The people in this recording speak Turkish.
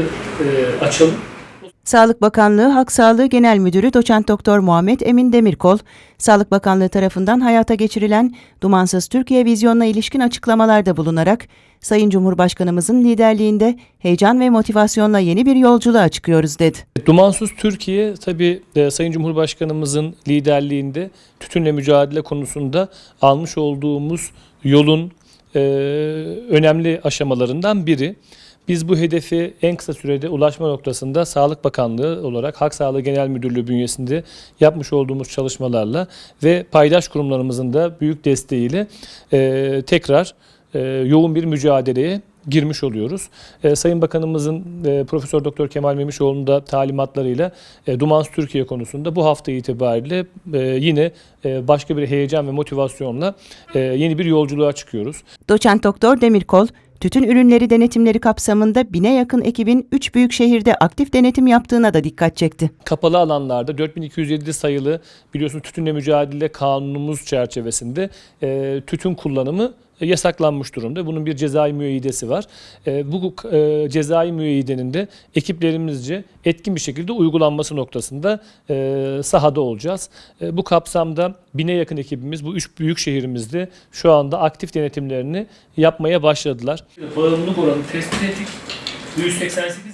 e, açalım. Sağlık Bakanlığı Halk Sağlığı Genel Müdürü Doçent Doktor Muhammed Emin Demirkol, Sağlık Bakanlığı tarafından hayata geçirilen Dumansız Türkiye vizyonuna ilişkin açıklamalarda bulunarak Sayın Cumhurbaşkanımızın liderliğinde heyecan ve motivasyonla yeni bir yolculuğa çıkıyoruz dedi. Dumansız Türkiye tabii e, Sayın Cumhurbaşkanımızın liderliğinde tütünle mücadele konusunda almış olduğumuz yolun e, önemli aşamalarından biri. Biz bu hedefi en kısa sürede ulaşma noktasında Sağlık Bakanlığı olarak Halk Sağlığı Genel Müdürlüğü bünyesinde yapmış olduğumuz çalışmalarla ve paydaş kurumlarımızın da büyük desteğiyle e, tekrar e, yoğun bir mücadeleye girmiş oluyoruz. E, Sayın Bakanımızın e, Profesör Doktor Kemal Memişoğlu'nun da talimatlarıyla e, Dumansız Türkiye konusunda bu hafta itibariyle e, yine e, başka bir heyecan ve motivasyonla e, yeni bir yolculuğa çıkıyoruz. Doçent Doktor Demirkol, tütün ürünleri denetimleri kapsamında bine yakın ekibin 3 büyük şehirde aktif denetim yaptığına da dikkat çekti. kapalı alanlarda 4207 sayılı biliyorsunuz tütünle mücadele kanunumuz çerçevesinde e, tütün kullanımı yasaklanmış durumda. Bunun bir cezai müeyyidesi var. E, bu e, cezai müeyyidenin de ekiplerimizce etkin bir şekilde uygulanması noktasında e, sahada olacağız. E, bu kapsamda bine yakın ekibimiz bu üç büyük şehrimizde şu anda aktif denetimlerini yapmaya başladılar. Bağımlılık oranı tespit ettik. 188